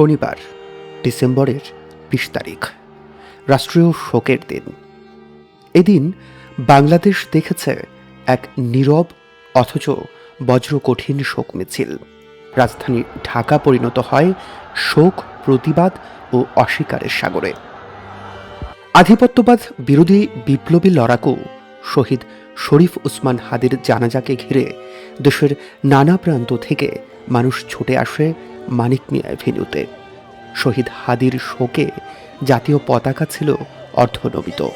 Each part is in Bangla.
শনিবার, ডিসেম্বরের বিশ তারিখ, রাষ্ট্রীয় শোকের দিন। এদিন বাংলাদেশ দেখেছে এক নীরব অথচ বজ্র কঠিন শোক মিছিল। রাজধানী ঢাকা পরিণত হয় শোক, প্রতিবাদ ও অস্বীকারের সাগরে। আধিপত্যবাদ বিরোধী বিপ্লবী লড়াকু শহীদ শরীফ উসমান হাদির জানাজাকে ঘিরে দেশের নানা প্রান্ত থেকে মানুষ ছুটে আসে মানিক মিয়া অ্যাভিনিউতে শহীদ হাদির শোকে জাতীয় পতাকা ছিল অর্ধনমিত।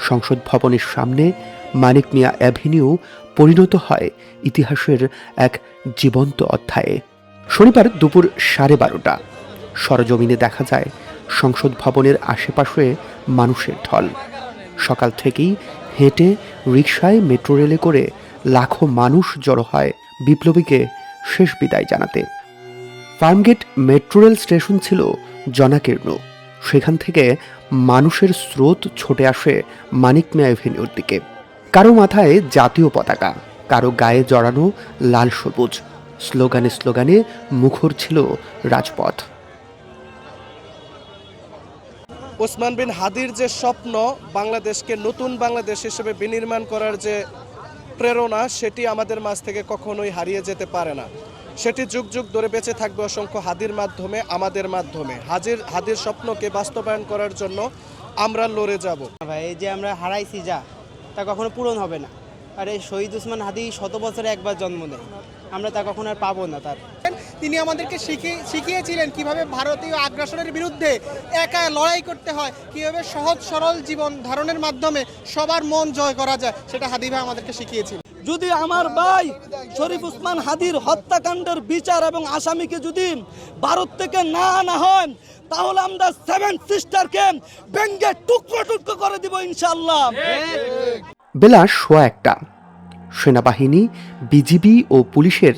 সংসদ ভবনের সামনে মানিক মিয়া অ্যাভিনিউ পরিণত হয় ইতিহাসের এক জীবন্ত অধ্যায়ে। শনিবার দুপুর সাড়ে বারোটা। সরজমিনে দেখা যায় সংসদ ভবনের আশেপাশে মানুষের ঢল। সকাল থেকেই হেঁটে রিকশায় মেট্রো রেলে করে লাখো মানুষ জড়ো হয় বিপ্লবীকে শেষ বিদায় জানাতে। ফার্মগেট মেট্রো রেল স্টেশন ছিল জনাকীর্ণ। সেখান থেকে মানুষের স্রোত ছুটে আসে মানিক মিয়া এভিনিউর দিকে। কারও মাথায় জাতীয় পতাকা, কারও গায়ে জড়ানো লাল সবুজ। স্লোগানে স্লোগানে মুখর ছিল রাজপথ। ওসমান বিন হাদির যে স্বপ্ন, বাংলাদেশকে নতুন বাংলাদেশ হিসেবে বিনির্মাণ করার যে প্রেরণা, সেটি আমাদের মাঝ থেকে কখনোই হারিয়ে যেতে পারে না। সেটি যুগ যুগ ধরে বেঁচে থাকবে অসংখ্য হাদির মাধ্যমে আমাদের মাধ্যমে। হাজির হাদির স্বপ্নকে বাস্তবায়ন করার জন্য আমরা লড়ে যাব। ভাই এই যে আমরা হারাইছি যা তা কখনো পূরণ হবে না। আর এই শহীদ উসমান হাদি শত বছরে একবার জন্ম নেয়। আমরা তা কখনো আর পাবো না তার। তিনি আমাদেরকে শিখিয়ে শিখিয়েছিলেন কীভাবে ভারতীয় আগ্রাসনের বিরুদ্ধে একা লড়াই করতে হয় কীভাবে সহজ সরল জীবন ধারণের মাধ্যমে সবার মন জয় করা যায় সেটা হাদিভা আমাদেরকে শিখিয়েছিলেন যদি আমার ভাই শরীফ উসমান হাদির হত্যাকাণ্ডের বিচার এবং আসামিকে যদি ভারত থেকে না আনা হয়, তাহলে আমরা সেভেন সিস্টারকে ব্যঙ্গে টুকরো টুকরো করে দিব ইনশাল্লাহ বেলা সোয়া একটা। সেনাবাহিনী, বিজিবি ও পুলিশের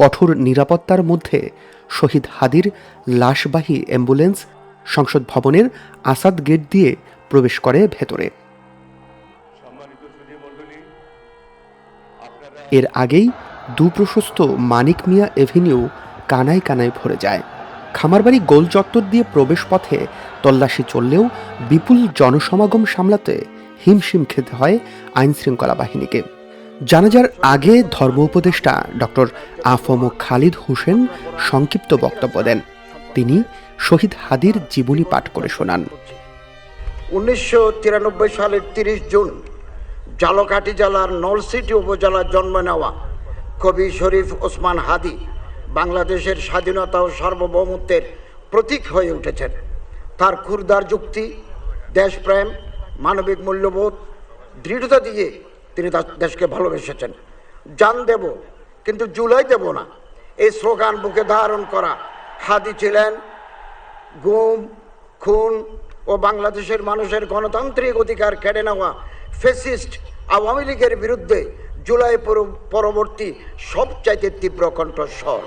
কঠোর নিরাপত্তার মধ্যে শহীদ হাদির লাশবাহী অ্যাম্বুলেন্স সংসদ ভবনের আসাদ গেট দিয়ে প্রবেশ করে ভেতরে। এর আগেই দুপ্রশস্ত মানিক মিয়া এভিনিউ কানায় কানায় ভরে যায়। খামারবাড়ি গোল চত্বর দিয়ে প্রবেশ পথে তল্লাশি চললেও বিপুল জনসমাগম সামলাতে হিমশিম খেতে হয় আইনশৃঙ্খলা বাহিনীকে। জানাজার আগে ধর্ম উপদেষ্টা ডক্টর আফম খালিদ হোসেন সংক্ষিপ্ত বক্তব্য দেন। তিনি শহীদ হাদির জীবনী পাঠ করে শোনান। উনিশশো তিরানব্বই সালের তিরিশ জুন জালকাঠি জেলার নলসিটি উপজেলার জন্ম নেওয়া কবি শরীফ ওসমান হাদি বাংলাদেশের স্বাধীনতা ও সার্বভৌমত্বের প্রতীক হয়ে উঠেছেন। তার ক্ষুরদার যুক্তি, দেশপ্রেম, মানবিক মূল্যবোধ দৃঢ়তা দিয়ে তিনি দেশকে ভালোবেসেছেন। জান দেব, কিন্তু জুলাই দেব না। এই স্লোগান বুকে ধারণ করা হাদি ছিলেন গুম, খুন ও বাংলাদেশের মানুষের গণতান্ত্রিক অধিকার কেড়ে নেওয়া ফেসিস্ট আওয়ামী লীগের বিরুদ্ধে জুলাই পরবর্তী সবচাইতে তীব্র কণ্ঠস্বর।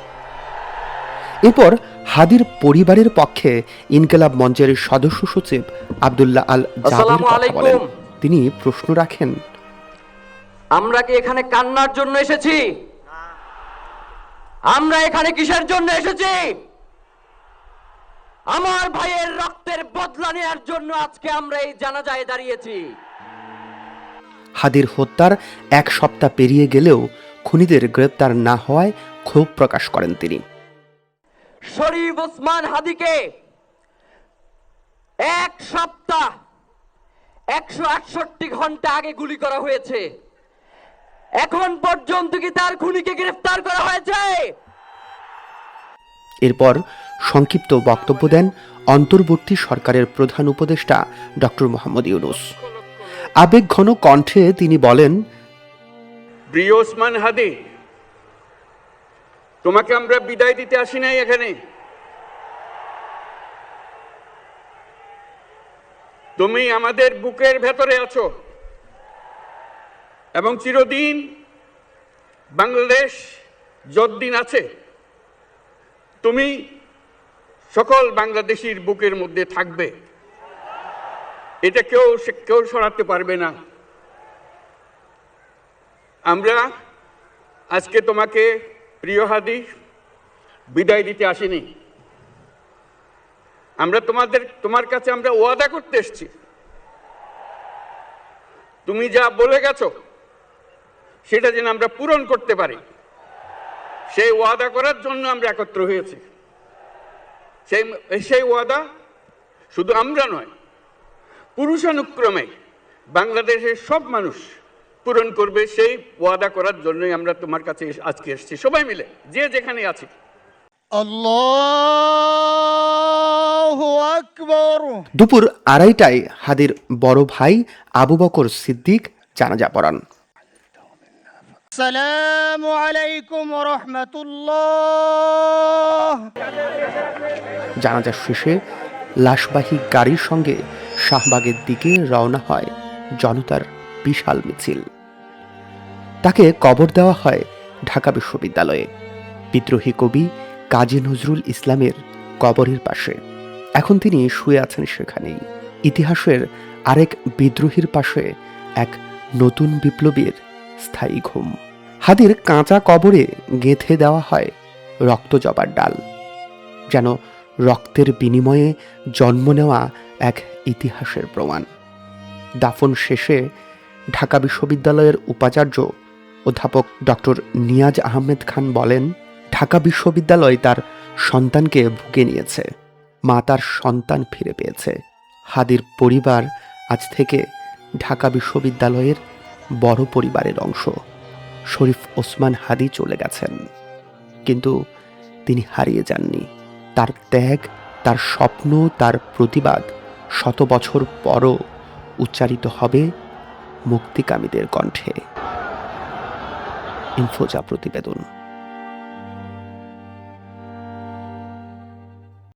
এরপর হাদির পরিবারের পক্ষে ইনকেলাব মঞ্চের সদস্য সচিব আবদুল্লাহ আল। বলেন। তিনি প্রশ্ন রাখেন। আমরা কি এখানে কান্নার জন্য এসেছি? আমরা এখানে কিসের জন্য এসেছি? আমার ভাইয়ের রক্তের বদলা নেওয়ার জন্য আজকে আমরা এই জানাজায় দাঁড়িয়েছি। হাদির হত্যার এক সপ্তাহ পেরিয়ে গেলেও খুনিদের গ্রেপ্তার না হওয়ায় ক্ষোভ প্রকাশ করেন তিনি। শরীফ ওসমান হাদিকে এক সপ্তাহ একশো আটষট্টি ঘণ্টা আগে গুলি করা হয়েছে। এখন পর্যন্ত কি তার খুনিকে গ্রেফতার করা হয়েছে? এরপর সংক্ষিপ্ত বক্তব্য দেন অন্তর্বর্তী সরকারের প্রধান উপদেষ্টা ডক্টর মোহাম্মদ ইউনুস। আবেগঘন কণ্ঠে তিনি বলেন হাদি, তোমাকে আমরা বিদায় দিতে আসি নাই এখানে। তুমি আমাদের বুকের ভেতরে আছো এবং চিরদিন বাংলাদেশ যতদিন আছে, তুমি সকল বাংলাদেশির বুকের মধ্যে থাকবে। এটা কেউ কেউ সরাতে পারবে না। আমরা আজকে তোমাকে প্রিয় হাদি বিদায় দিতে আসিনি। আমরা তোমাদের, তোমার কাছে আমরা ওয়াদা করতে এসেছি। তুমি যা বলে গেছো, সেটা যেন আমরা পূরণ করতে পারি। সেই ওয়াদা করার জন্য আমরা একত্র হয়েছি। সেই সেই ওয়াদা শুধু আমরা নয় পুরুষানুক্রমে বাংলাদেশের সব মানুষ পূরণ করবে সেই ওয়াদা করার জন্যই আমরা তোমার কাছে আজকে এসেছি। সবাই মিলে যে যেখানে আছি। আল্লাহু আকবর। দুপুর আড়াইটায় হাদির বড় ভাই আবু বকর সিদ্দিক জানাজা পড়ান। সালামু আলাইকুম রহমতুল্লাহ। জানাজা শেষে লাশবাহী গাড়ির সঙ্গে শাহবাগের দিকে রওনা হয় জনতার বিশাল মিছিল। তাকে কবর দেওয়া হয় ঢাকা বিশ্ববিদ্যালয়ে। বিদ্রোহী কবি কাজী নজরুল ইসলামের কবরের পাশে। এখন তিনি শুয়ে আছেন সেখানেই। ইতিহাসের আরেক বিদ্রোহীর পাশে এক নতুন বিপ্লবীর স্থায়ী ঘুম। হাদির কাঁচা কবরে গেঁথে দেওয়া হয় রক্ত জবার ডাল। যেন রক্তের বিনিময়ে জন্ম নেওয়া এক ইতিহাসের প্রমাণ। দাফন শেষে ঢাকা বিশ্ববিদ্যালয়ের উপাচার্য অধ্যাপক ডক্টর নিয়াজ আহমেদ খান বলেন, ঢাকা বিশ্ববিদ্যালয় তার সন্তানকে বুকে নিয়েছে। মা তার সন্তান ফিরে পেয়েছে। হাদির পরিবার আজ থেকে ঢাকা বিশ্ববিদ্যালয়ের বড় পরিবারের অংশ। শরীফ ওসমান হাদি চলে গেছেন। কিন্তু তিনি হারিয়ে যাননি। তার ত্যাগ, তার স্বপ্ন, তার প্রতিবাদ শত বছর পরও উচ্চারিত হবে মুক্তিকামীদের কণ্ঠে। ইনফোজা প্রতিবেদন।